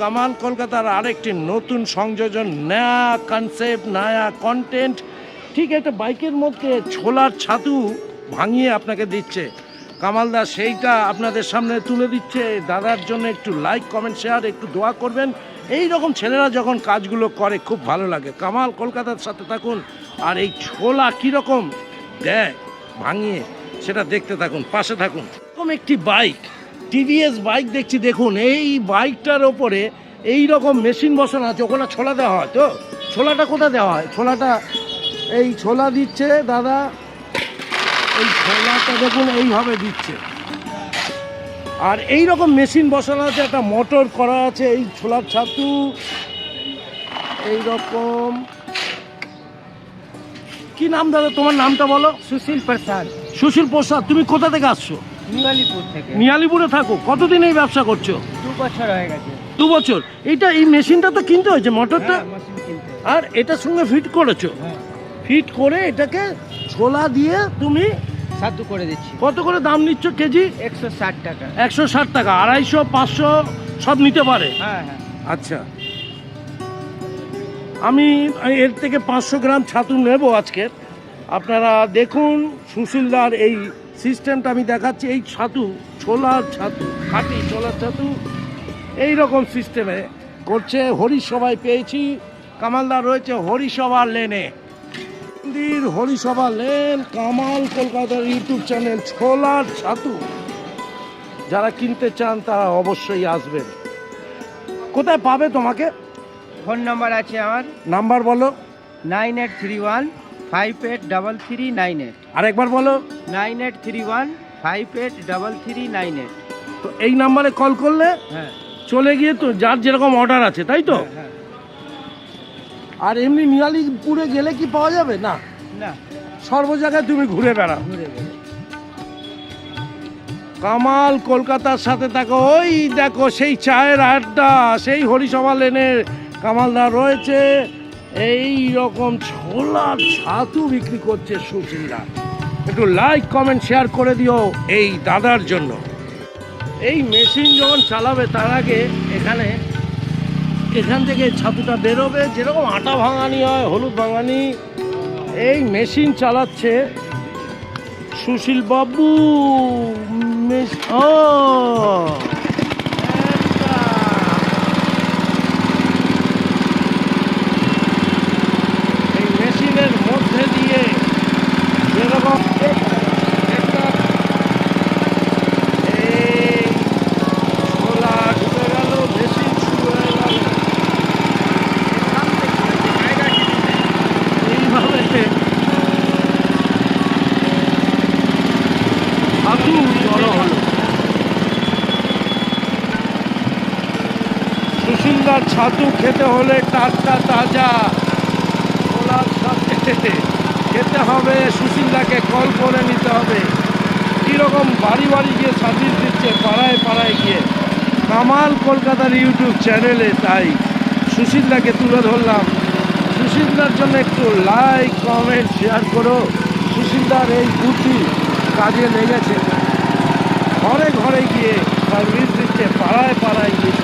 কামান কলকাতার আরেকটি নতুন সংযোজন, নয়া কনসেপ্ট নয়া কন্টেন্ট ঠিক একটা বাইকের মধ্যে ছোলার ছাতু ভাঙিয়ে আপনাকে দিচ্ছে। কামালদা সেইটা আপনাদের সামনে তুলে দিচ্ছে। দাদার জন্য একটু লাইক কমেন্ট শেয়ার একটু দোয়া করবেন। এই রকম ছেলেরা যখন কাজগুলো করে, খুব ভালো লাগে। কামাল কলকাতার সাথে থাকুন। আর এই ছোলা কীরকম? দেয় ভাঙিয়ে, সেটা দেখতে থাকুন, পাশে থাকুন। এরকম একটি বাইক টিভিএস বাইক দেখছি দেখুন এই বাইকটার ওপরে এই রকম মেশিন বসানো আছে ওখানে ছোলা দেওয়া হয় তো? ছোলাটা কোথায় দেওয়া হয়? ছোলাটা এই ছোলা দিচ্ছে দাদা এই ছোলাটা দেখুন এইভাবে দিচ্ছে। আর এই রকম মেশিন বসানো আছে একটা মোটর করা আছে এই ছোলার ছাতু এই রকম। কি নাম দাদা তোমার নামটা বলো? সুশীল প্রসাদ। সুশীল প্রসাদ তুমি কোথা থেকে আসছো? নিওয়ালিপুর থেকে। নিয়ালিপুরে থাকো। কতদিন এই ব্যবসা করছ? দু বছর হয়ে গেছে। দু বছর। এইটা এই মেশিনটা তো কিনতে হয়েছে মোটরটা? হ্যাঁ, আর এটার সঙ্গে ফিট করেছ? হ্যাঁ। ফিট করে এটাকে ছোলা দিয়ে তুমি সাধু করে দিচ্ছি। কত করে দাম নিচ্ছ কেজি? একশো ষাট টাকা। একশো ষাট টাকা। আড়াইশো পাঁচশো সব নিতে পারে? হ্যাঁ হ্যাঁ। আচ্ছা। আমি এর থেকে পাঁচশো গ্রাম ছাতু নেব আজকে আপনারা দেখুন সুশীলদার এই সিস্টেমটা আমি দেখাচ্ছি এই ছাতু ছোলার ছাতু খাঁটি ছোলার ছাতু এই রকম সিস্টেমে করছে হরিসভায় পেয়েছি কামালদার রয়েছে হরিসভা লেনে। মন্দির হরিসভা লেন কামাল কলকাতার ইউটিউব চ্যানেল ছোলার ছাতু। যারা কিনতে চান তারা অবশ্যই আসবেন। কোথায় পাবে তোমাকে? ফোন নাম্বার আছে আমার। নাম্বার বলো। Nine eight three one five eight double three nine eight. আরেকবার বলো। Nine eight three one five eight double three nine eight. তো এই নাম্বারে কল করলে হ্যাঁ। চলে গিয়ে তো যার যেরকম অর্ডার আছে তাই তো? হ্যাঁ, আর এমনি নিয়ালিপুরে গেলে কি পাওয়া যাবে? না। না। সর্ব জায়গায় তুমি ঘুরে বেড়াও। ঘুরে কামাল কলকাতার সাথে থাকো। ওই দেখো সেই চায়ের আড্ডা সেই হরিসভা লেনের কামালদা রয়েছে। এই রকম ছোলার ছাতু বিক্রি করছে সুশীলদা একটু লাইক কমেন্ট শেয়ার করে দিও এই দাদার জন্য। এই মেশিন যখন চালাবে তার আগে এখানে এখান থেকে ছাতুটা বেরোবে। যেরকম আটা ভাঙানি হয়, হলুদ ভাঙানি, এই মেশিন চালাচ্ছে সুশীল বাবু। মেশ একটা। এই মেশিনের মধ্যে দিয়ে যেরকম একটা এই ছোলা ঢুকে গেল মেশিন শুরু হয়ে গেল এইভাবে ছাতু জড়ো হলো সুশীলদার ছাতু খেতে হলে টাটকা তাজা ওলার সাথে খেতে হবে। সুশীলদাকে কল করে নিতে হবে। কীরকম বাড়ি বাড়ি গিয়ে সার্ভিস দিচ্ছে, পাড়ায় পাড়ায় গিয়ে। কামাল কলকাতার ইউটিউব চ্যানেলে তাই সুশীলদাকে তুলে ধরলাম। সুশীলদার জন্য একটু লাইক কমেন্ট শেয়ার করো। সুশীলদার এই বুদ্ধি কাজে লেগেছে। ঘরে ঘরে গিয়ে সার্ভিস দিচ্ছে, পাড়ায় পাড়ায় গিয়ে।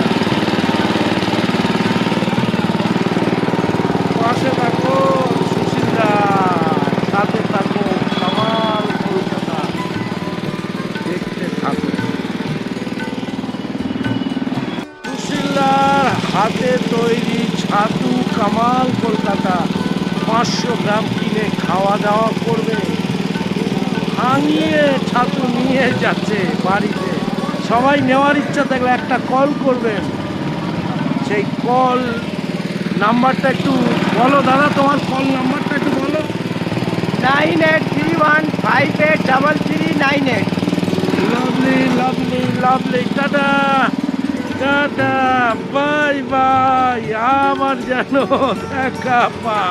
হাতে তৈরি ছাতু কামাল কলকাতা। পাঁচশো গ্রাম কিনে খাওয়া দাওয়া করবে। ভাঙিয়ে ছাতু নিয়ে যাচ্ছে বাড়িতে। সবাই নেওয়ার ইচ্ছা থাকলে একটা কল করবেন। সেই কল নাম্বারটা একটু বলো দাদা তোমার কল নাম্বারটা একটু বলো। Nine eight three one five eight double three nine eight. Lovely lovely lovely tata. Tata bye bye আমার যেন দেখা পা